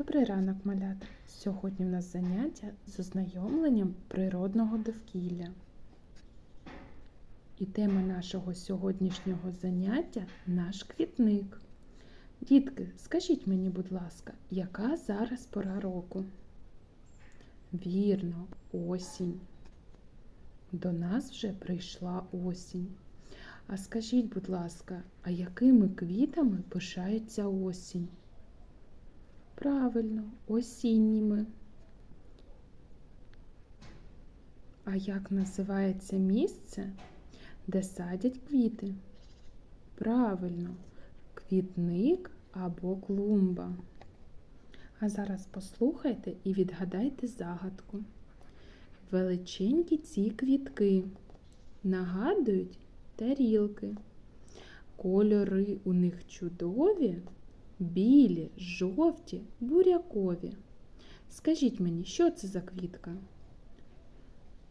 Добрий ранок, малята! Сьогодні в нас заняття з ознайомленням природного довкілля. І тема нашого сьогоднішнього заняття наш квітник. Дітки, скажіть мені, будь ласка, яка зараз пора року? Вірно, осінь. До нас вже прийшла осінь. А скажіть, будь ласка, а якими квітами пишається осінь? Правильно, осінніми. А як називається місце, де садять квіти? Правильно, квітник або клумба. А зараз послухайте і відгадайте загадку. Величенькі ці квітки нагадують тарілки. Кольори у них чудові, білі, жовті, бурякові. Скажіть мені, що це за квітка?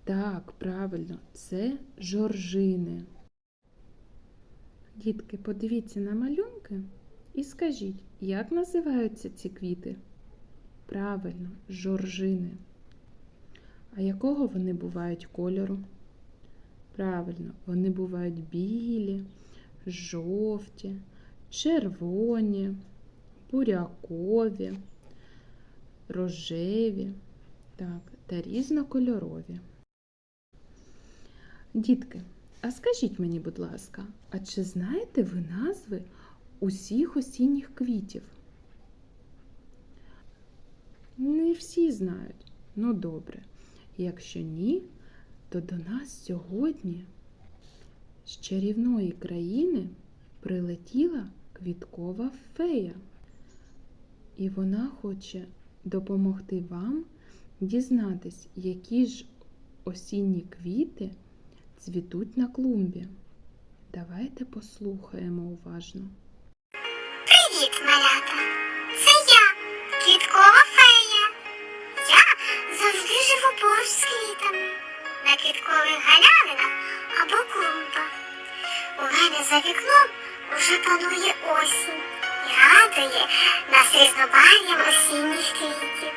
Так, правильно, це жоржини. Дітки, подивіться на малюнки і скажіть, як називаються ці квіти? Правильно, жоржини. А якого вони бувають кольору? Правильно, вони бувають білі, жовті, червоні, бурякові, рожеві так, та різнокольорові. Дітки, а скажіть мені, будь ласка, а чи знаєте ви назви усіх осінніх квітів? Не всі знають. Ну добре. Якщо ні, то до нас сьогодні з чарівної країни прилетіла квіткова фея. І вона хоче допомогти вам дізнатись, які ж осінні квіти цвітуть на клумбі. Давайте послухаємо уважно. Привіт, малята! Це я, квіткова фея. Я завжди живу поруч з квітами, на квіткових галявинах або клумбах. У мене за вікном уже панує осінь радує нас різнобарв'ям осінніх квітів.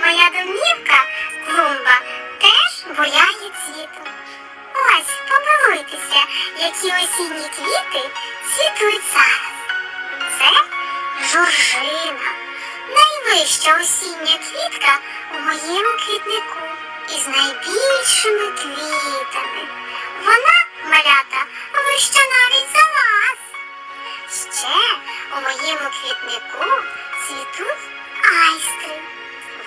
Моя домівка, клумба, теж буяє цвітом. Ось, помилуйтеся, які осінні квіти цвітуть зараз. Це жоржина, найвища осіння квітка у моєму квітнику із найбільшими квітами. Вона, малята, вища навіть за вас. Ще у моєму квітнику цвітуть айстри.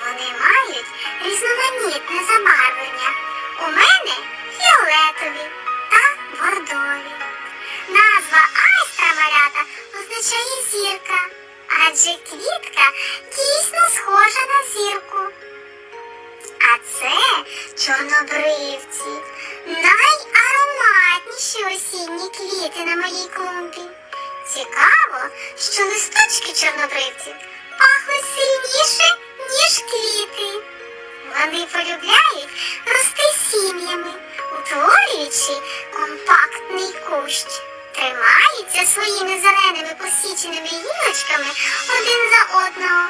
Вони мають різноманітне забарвлення. У мене фіолетові та бордові. Назва айстра малята означає зірка, адже квітка дійсно схожа на зірку. А це чорнобривці, найароматніші осінні квіти на моїй клумбі. Цікаво, що листочки чорнобривців пахли сильніше, ніж квіти. Вони полюбляють рости сім'ями, утворюючи компактний кущ. Тримаються своїми зеленими посіченими гілочками один за одного.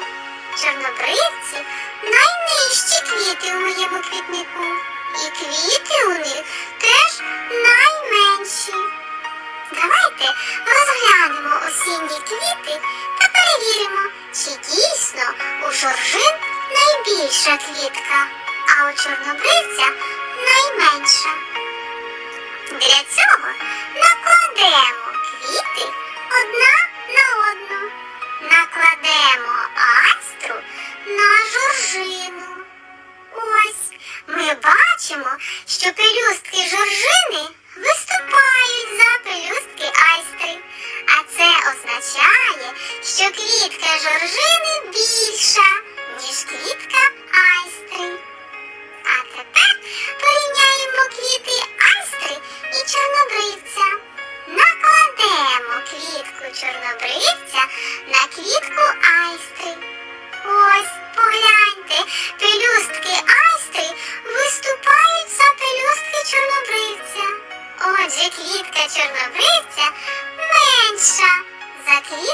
Чорнобривці найнижчі квіти у моєму квітнику. І квіти у них теж осінні квіти та перевіримо, чи дійсно у жоржин найбільша квітка, а у чорнобривця найменша. Для цього накладемо квіти одна на одну. Накладемо астру на жоржину. Ось ми бачимо, що пелюстки жоржини виступають за пелюстки означає, що квітка жоржини більша,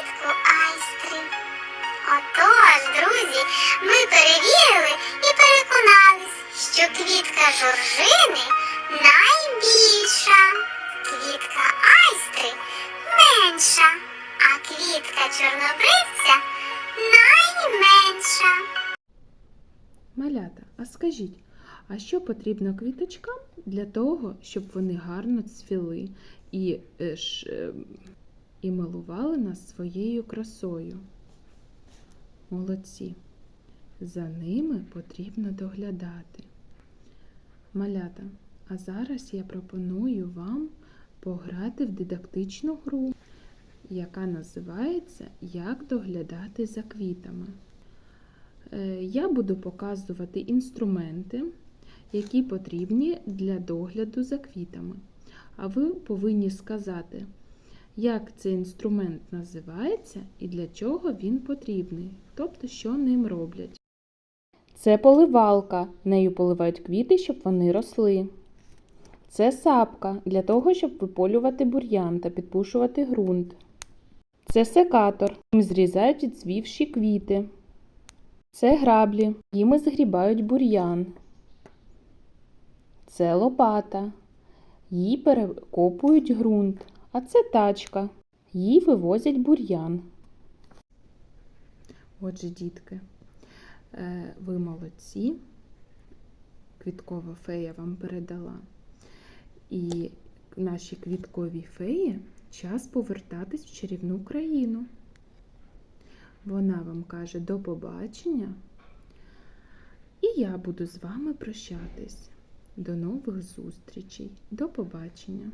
влітку айстрі. Отож, друзі, ми перевірили і переконались, що квітка журжини найбільша, квітка айстри менша, а квітка чорнобривця найменша. Малята, а скажіть, а що потрібно квіточкам для того, щоб вони гарно цвіли і. Е, ш. Е, і милували нас своєю красою? Молодці. За ними потрібно доглядати. Малята, а зараз я пропоную вам пограти в дидактичну гру, яка називається Як доглядати за квітами. Е, Я буду показувати інструменти, які потрібні для догляду за квітами. А ви повинні сказати, як цей інструмент називається і для чого він потрібний, тобто що ним роблять. Це поливалка, нею поливають квіти, щоб вони росли. Це сапка для того, щоб виполювати бур'ян та підпушувати ґрунт. Це секатор, ним зрізають відцвівші квіти. Це граблі, їми згрібають бур'ян. Це лопата. Її перекопують ґрунт. А це тачка. Їй вивозять бур'ян. Отже, дітки, е, ви молодці. Квіткова фея вам передала. І нашій квітковій феї час повертатись в чарівну країну. Вона вам каже до побачення. І я буду з вами прощатись. До нових зустрічей. До побачення!